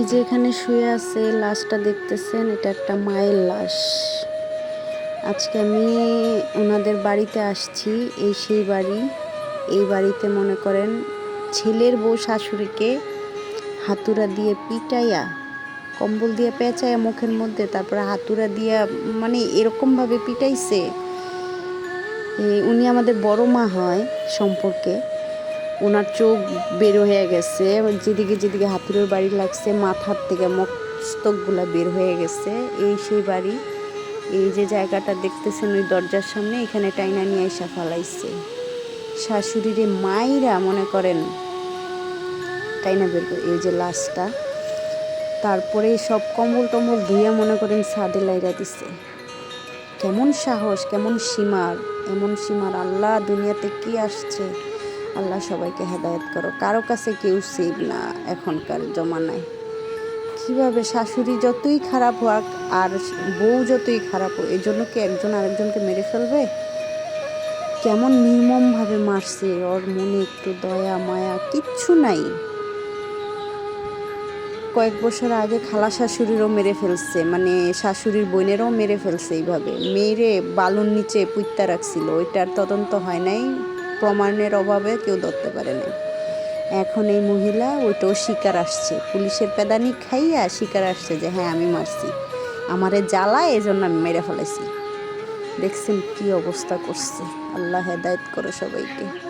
এই যে এখানে শুয়ে আছে, লাশটা দেখতেছেন, এটা একটা মায়ের লাশ। আজকে আমি ওনাদের বাড়িতে আসছি, এই সেই বাড়ি। এই বাড়িতে মনে করেন ছেলের বউ শাশুড়িকে হাতুড়া দিয়ে পিটাইয়া, কম্বল দিয়ে পেঁচাইয়া মুখের মধ্যে, তারপরে হাতুড়া দিয়া মানে এরকমভাবে পিটাইছে। উনি আমাদের বড় মা হয় সম্পর্কে। ওনার চোখ বের হয়ে গেছে যেদিকে যেদিকে হাতুড়ের বাড়ি লাগছে, মাথার থেকে মস্তকগুলা বের হয়ে গেছে। এই সেই বাড়ি, এই যে জায়গাটা দেখতেছেন ওই দরজার সামনে, এখানে টাইনা নিয়ে এসে ফালাইছে। শাশুড়িরে মাইরা মনে করেন, টাইনা বের করে, এই যে লাশটা। তারপরে সব কম্বল টম্বল ধুয়ে মনে করেন সাদে লাইরা দিছে। কেমন সাহস, কেমন সীমার, এমন সীমার, আল্লাহ দুনিয়াতে কি আসছে? আল্লাহ সবাইকে হেদায়েত করো। কারও কাছে কেউ সেভ না এখনকার জমানায়। কীভাবে শাশুড়ি যতই খারাপ হোক আর বউ যতই খারাপ হোক, এই জন্য কি একজন আরেকজনকে মেরে ফেলবে? কেমন নির্মমভাবে মারছে ওর মনে একটু দয়া, মায়া, কিচ্ছু নাই। কয়েক বছর আগে খালা শাশুড়িরও মেরে ফেলছে মানে শাশুড়ির বোনেরও মেরে ফেলছে এইভাবে। মেয়েরে বালুর নিচে পুইত্তা রাখছিল, ওইটার তদন্ত হয় নাই? প্রমাণের অভাবে কেউ ধরতে পারে না। এখন এই মহিলা ওইটাও শিকার আসছে। পুলিশের পেদানি খাইয়া শিকার আসছে যে হ্যাঁ আমি মারছি। আমারে জ্বালা এই জন্য আমি মেরে ফেলেছি। দেখছেন কি অবস্থা করছে। আল্লাহ হেদায়ত করে সবাইকে।